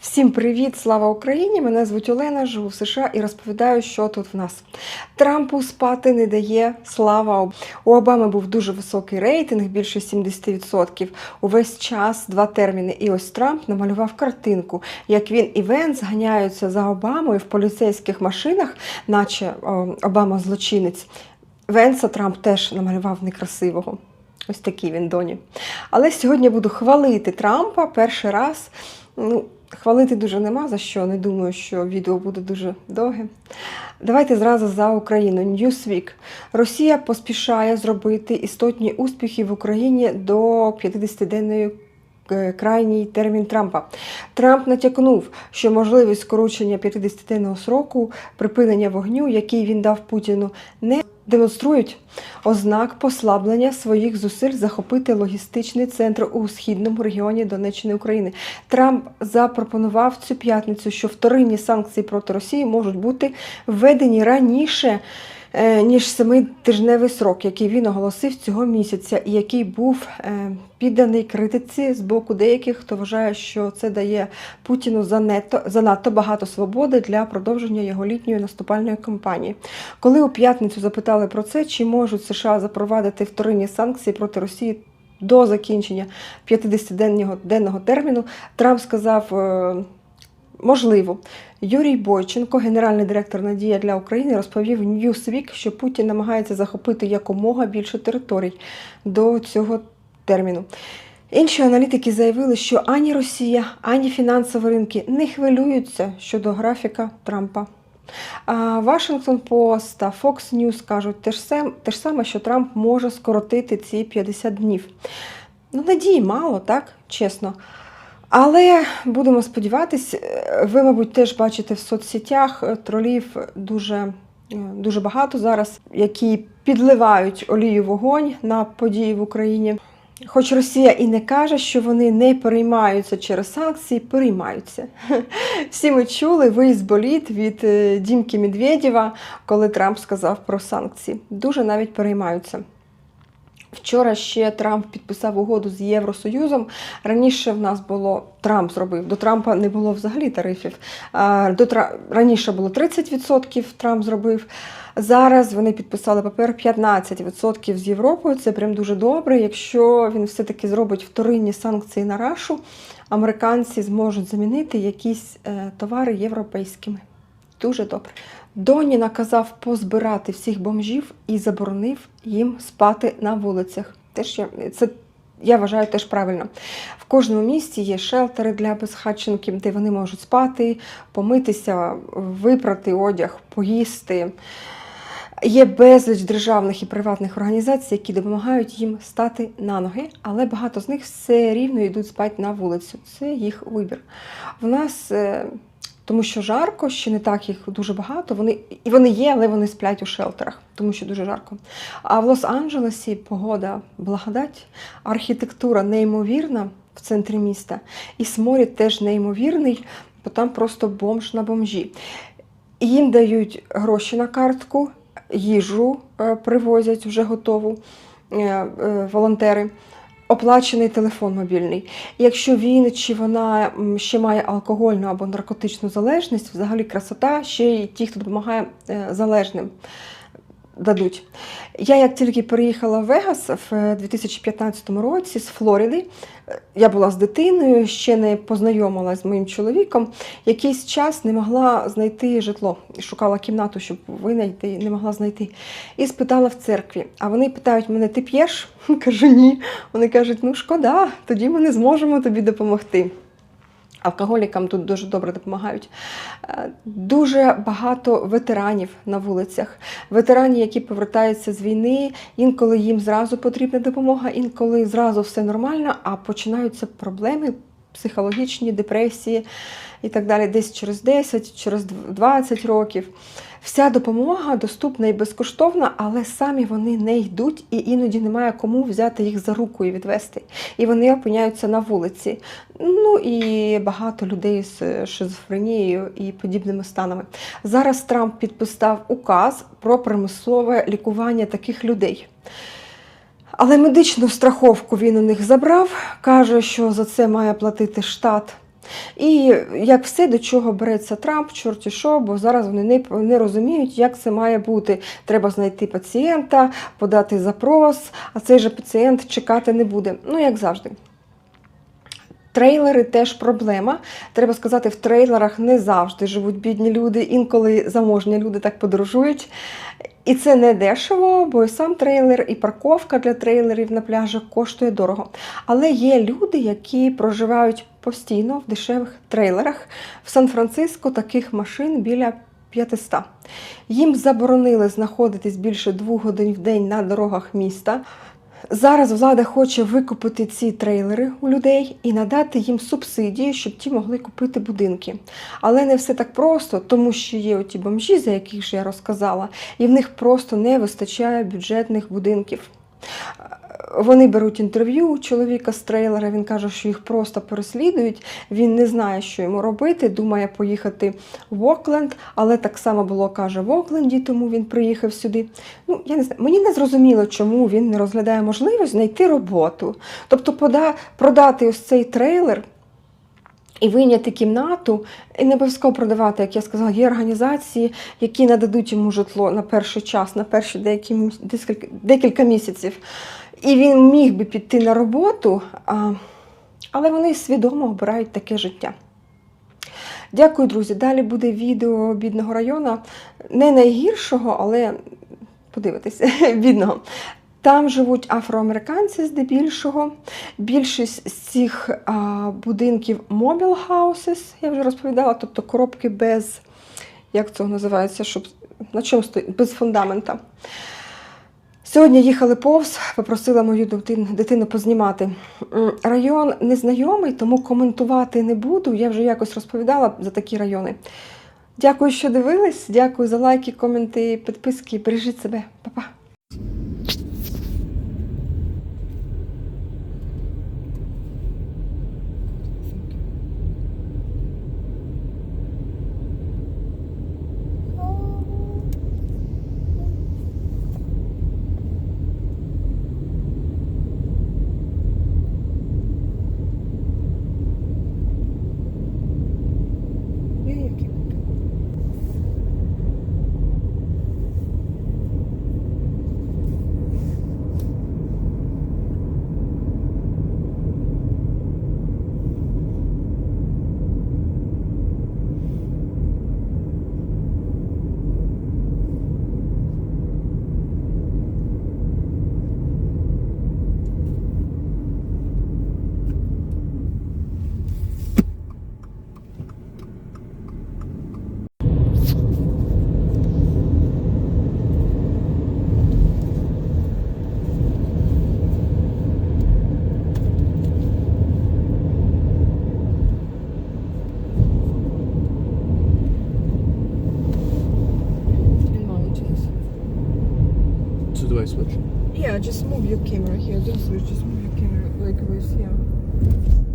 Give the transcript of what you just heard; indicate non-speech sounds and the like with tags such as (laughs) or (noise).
Всім привіт! Слава Україні! Мене звуть Олена, живу в США і розповідаю, що тут в нас. Трампу спати не дає слава. У Обами був дуже високий рейтинг, більше 70%. Увесь час два терміни. І ось Трамп намалював картинку, як він і Венс ганяються за Обамою в поліцейських машинах, наче Обама злочинець. Венса Трамп теж намалював некрасивого. Ось такий він доні. Але сьогодні буду хвалити Трампа перший раз. Ну, хвалити дуже нема за що. Не думаю, що відео буде дуже довге. Давайте зразу за Україну. Newsweek. Росія поспішає зробити істотні успіхи в Україні до 50-денної е, крайній термін Трампа. Трамп натякнув, що можливість скорочення 50-денного сроку припинення вогню, який він дав Путіну, не демонструють ознак послаблення своїх зусиль захопити логістичний центр у східному регіоні Донеччини України. Трамп запропонував цю п'ятницю, що вторинні санкції проти Росії можуть бути введені раніше. Е, Ніж семитижневий срок, який він оголосив цього місяця, і який був е, підданий критиці з боку деяких, хто вважає, що це дає Путіну занадто, занадто багато свободи для продовження його літньої наступальної кампанії. Коли у п'ятницю запитали про це, чи можуть США запровадити вторинні санкції проти Росії до закінчення 50-денного денного терміну, Трамп сказав. Можливо, Юрій Бойченко, генеральний директор Надія для України, розповів Newsweek, що Путін намагається захопити якомога більше територій до цього терміну. Інші аналітики заявили, що ані Росія, ані фінансові ринки не хвилюються щодо графіка Трампа. А Washington Post та Fox News кажуть те ж, сам, те ж саме, що Трамп може скоротити ці 50 днів. Ну, надії мало, так? Чесно. Але будемо сподіватись, ви, мабуть, теж бачите в соцсетях е, тролів дуже, е, дуже багато зараз, які підливають олію вогонь на події в Україні. Хоч Росія і не каже, що вони не переймаються через санкції, переймаються. (laughs) Всі ми чули виїзд боліт від е, Дімки Медведєва, коли Трамп сказав про санкції. Дуже навіть переймаються. Вчора ще Трамп підписав угоду з Євросоюзом. Раніше в нас було Трамп зробив. До Трампа не було взагалі тарифів. До раніше було 30% Трамп зробив. Зараз вони підписали папер 15% з Європою. Це прям дуже добре. Якщо він все-таки зробить вторинні санкції на Рашу, американці зможуть замінити якісь е, товари європейськими. Дуже добре. Доні наказав позбирати всіх бомжів і заборонив їм спати на вулицях. Теж я, це я вважаю теж правильно. В кожному місті є шелтери для безхатченків, де вони можуть спати, помитися, випрати одяг, поїсти. Є безліч державних і приватних організацій, які допомагають їм стати на ноги, але багато з них все рівно йдуть спати на вулицю. Це їх вибір. В нас, е, тому що жарко, ще не так їх дуже багато. Вони і вони є, але вони сплять у шелтерах, тому що дуже жарко. А в Лос-Анджелесі погода благодать, архітектура неймовірна в центрі міста, і сморід теж неймовірний, бо там просто бомж на бомжі. Їм дають гроші на картку, їжу е, привозять вже готову е, е, волонтери. Оплачений телефон мобільний. Якщо він чи вона ще має алкогольну або наркотичну залежність, взагалі красота, ще й ті, хто допомагає е, залежним, дадуть. Я як тільки переїхала в Вегас в 2015 році з Флориди, е, я була з дитиною, ще не познайомилася з моїм чоловіком. Якийсь час не могла знайти житло. Шукала кімнату, щоб винайти, не могла знайти. І спитала в церкві. А вони питають мене: ти п'єш? (laughs) Кажу, ні. Вони кажуть, ну шкода, тоді ми не зможемо тобі допомогти. Алкоголікам тут дуже добре допомагають. Е, Дуже багато ветеранів на вулицях. ветерані, які повертаються з війни, інколи їм зразу потрібна допомога, інколи зразу все нормально, а починаються проблеми психологічні, депресії і так далі, десь через 10, через 20 років. Вся допомога доступна і безкоштовна, але самі вони не йдуть, і іноді немає кому взяти їх за руку і відвести. І вони опиняються на вулиці. Ну і багато людей з шизофренією і подібними станами. Зараз Трамп підписав указ про примусове лікування таких людей. Але медичну страховку він у них забрав, каже, що за це має платити штат І як все, до чого береться Трамп, чорті що, бо зараз вони не, не розуміють, як це має бути. Треба знайти пацієнта, подати запрос, а цей же пацієнт чекати не буде. Ну, як завжди. Трейлери теж проблема. Треба сказати, в трейлерах не завжди живуть бідні люди, інколи заможні люди так подорожують. І це не дешево, бо сам трейлер, і парковка для трейлерів на пляжах коштує дорого. Але є люди, які проживають постійно в дешевих трейлерах. В Сан-Франциско таких машин біля 500. Їм заборонили знаходитись більше двох годин в день на дорогах міста. Зараз влада хоче викупити ці трейлери у людей і надати їм субсидії, щоб ті могли купити будинки. Але не все так просто, тому що є оті бомжі, за яких же я розказала, і в них просто не вистачає бюджетних будинків. Вони беруть інтерв'ю у чоловіка з трейлера. Він каже, що їх просто переслідують. Він не знає, що йому робити. Думає поїхати в Окленд, але так само було каже в Окленді, тому він приїхав сюди. Ну я не знаю. Мені не зрозуміло, чому він не розглядає можливість знайти роботу. Тобто, пода, продати ось цей трейлер. І вийняти кімнату, і не обов'язково продавати, як я сказала, є організації, які нададуть йому житло на перший час, на перші деякі декілька, місяців. І він міг би піти на роботу, але вони свідомо обирають таке життя. Дякую, друзі. Далі буде відео бідного району. Не найгіршого, але подивитися, (laughs) бідного. Там живуть афроамериканці здебільшого. Більшість з цих а, будинків mobile houses, я вже розповідала, тобто коробки без, як це називається, щоб на чому стоїть, без фундамента. Сьогодні їхали повз, попросила мою дитину, познімати. Район незнайомий, тому коментувати не буду. Я вже якось розповідала за такі райони. Дякую, що дивились. Дякую за лайки, коменти, підписки. Бережіть себе. Па-па. Switch? Yeah, just move your camera here. Don't switch, just move your camera like this, yeah.